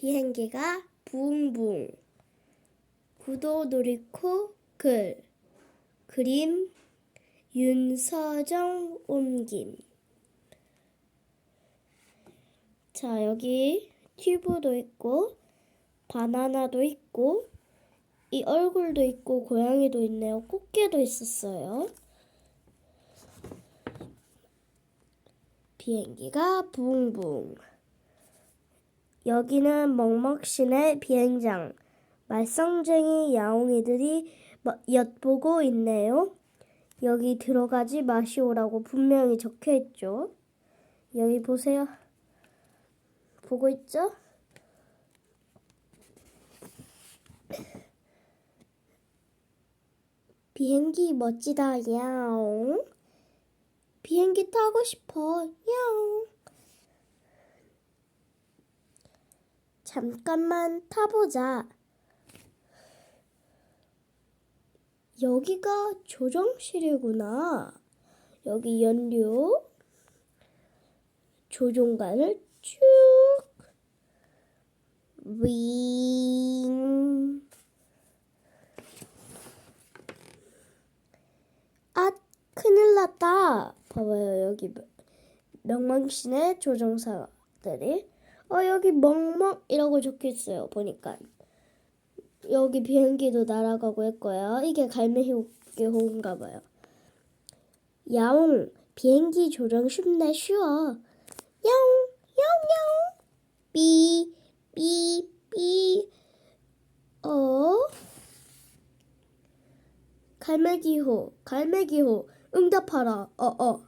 비행기가 붕붕. 구도 놀이코 글. 그림 윤서정 옮김. 자 여기 튜브도 있고 바나나도 있고 이 얼굴도 있고 고양이도 있네요. 꽃게도 있었어요. 비행기가 붕붕 여기는 먹먹신의 비행장. 말썽쟁이 야옹이들이 뭐- 엿보고 있네요. 여기 들어가지 마시오라고 분명히 적혀 있죠. 여기 보세요. 보고 있죠? 비행기 멋지다, 야옹. 비행기 타고 싶어, 야옹. 잠깐만 타보자. 여기가 조정실이구나. 여기 연료 조종관을 쭉 윙. 아, 큰일 났다. 봐봐요, 여기 명망신의 조종사들이. 어, 여기 멍멍 이라고 적혀 있어요. 보니까. 여기 비행기도 날아가고 있고요. 이게 갈매기 호인가 봐요. 야옹, 비행기 조정 쉽네 쉬워. 야옹, 야옹, 야옹. 삐, 삐, 삐. 어? 갈매기호, 갈매기호. 응답하라. 어, 어.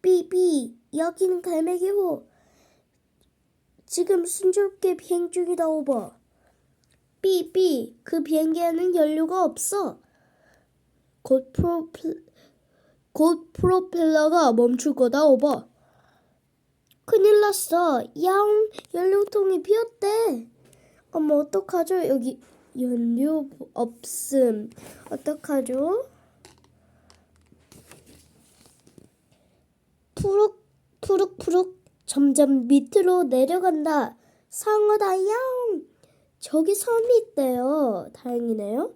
삐, 삐. 여기는 갈매기호. 지금 순조롭게 비행 중이다 오버. 삐삐 그 비행기에는 연료가 없어. 곧 프로필 곧 프로펠러가 멈출 거다 오버. 큰일 났어. 야옹 연료통이 비었대. 어머 어떡하죠? 여기 연료 없음. 어떡하죠? 푸룩 푸룩 푸룩 점점 밑으로 내려간다. 상어다 야옹. 저기 섬이 있대요. 다행이네요.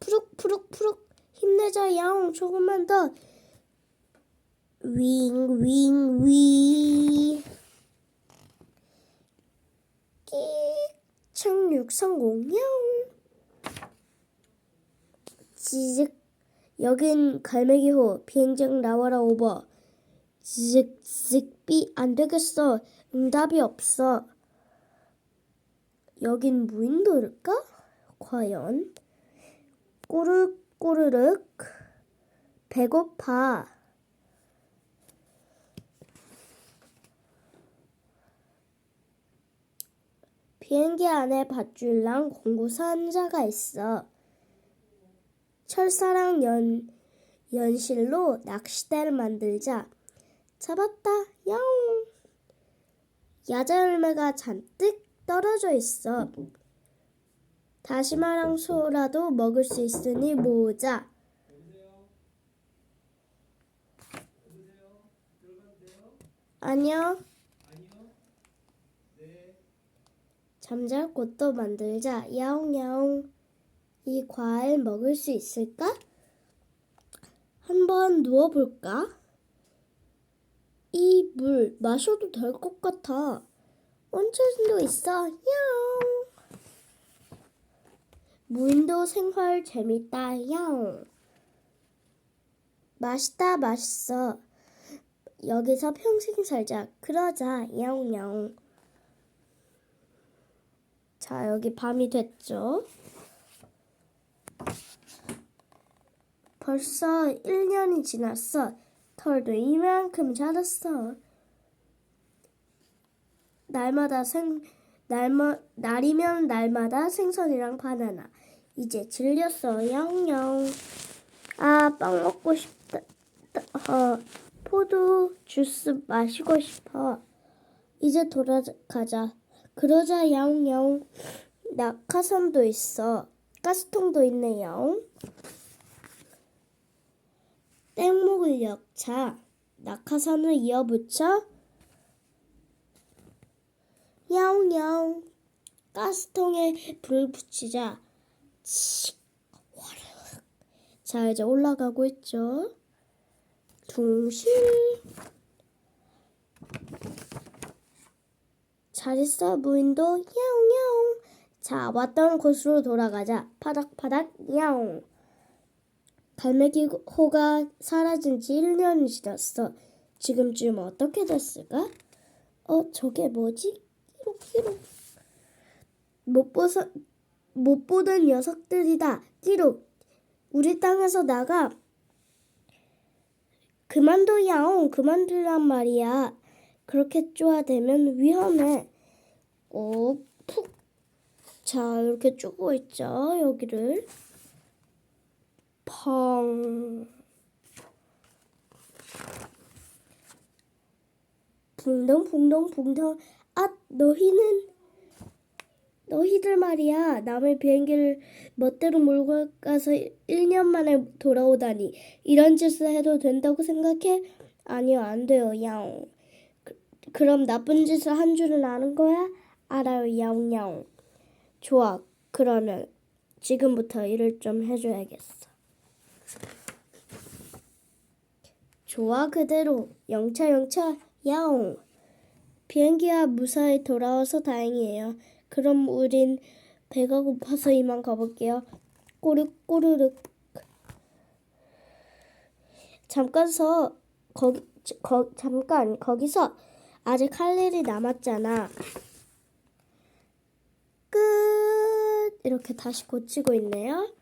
푸룩 푸룩 푸룩 힘내자 야옹 조금만 더. 윙윙 위. 끼 착륙 성공 야옹. 지직 여긴 갈매기호 비행장 나와라 오버. 쓱쓱삐 안 되겠어. 응답이 없어. 여긴 무인도일까? 과연? 꼬르꼬르륵 배고파. 비행기 안에 밧줄랑 공구사 한자가 있어. 철사랑 연, 연실로 낚시대를 만들자. 잡았다, 야옹. 야자 열매가 잔뜩 떨어져 있어. 다시마랑 소라도 먹을 수 있으니 모으자. 아니요. 잠잘 곳도 만들자. 야옹야옹. 이 과일 먹을 수 있을까? 한번 누워볼까? 이 물 마셔도 될 것 같아. 온천도 있어. 야옹. 무인도 생활 재밌다. 야옹. 맛있다. 맛있어. 여기서 평생 살자. 그러자. 야옹 야옹. 자, 여기 밤이 됐죠? 벌써 1년이 지났어. 털도 이만큼 자랐어. 날마다 생 날마 날이면 날마다 생선이랑 바나나. 이제 질렸어. 영영. 아, 빵 먹고 싶다. 어, 포도 주스 마시고 싶어. 이제 돌아가자. 그러자 야옹야옹. 낙하산도 있어. 가스통도 있네 야옹. 땡목을 역차. 낙하산을 이어붙여 야옹. 가스통에 불을 붙이자. 자, 이제 올라가고 있죠. 둥실. 잘 있어, 무인도. 야옹야옹. 자, 왔던 곳으로 돌아가자. 파닥파닥, 야옹. 갈매기호가 사라진 지 1년이 지났어. 지금쯤 어떻게 됐을까? 어, 저게 뭐지? 끼룩 끼룩. 못 보서, 못 보던 녀석들이다. 끼룩. 우리 땅에서 나가. 그만둬, 야옹. 그만두란 말이야. 그렇게 쪼아대면 위험해. 꼭, 푹. 자, 이렇게 쪼고 있죠, 여기를. 펑. 붕덩 붕덩 붕덩. 아 너희는 너희들 말이야. 남의 비행기를 멋대로 몰고 가서 1년 만에 돌아오다니. 이런 짓을 해도 된다고 생각해? 아니요 안 돼요 야옹. 그, 그럼 나쁜 짓을 한 줄은 아는 거야? 알아요 야옹야옹. 좋아. 그러면 지금부터 일을 좀 해줘야겠어 좋아 그대로 영차 영차 야옹 비행기가 무사히 돌아와서 다행이에요. 그럼 우린 배가 고파서 이만 가볼게요. 꼬르륵 꼬르륵 잠깐 서 거기 거, 잠깐 거기서 아직 할 일이 남았잖아. 끝 이렇게 다시 고치고 있네요.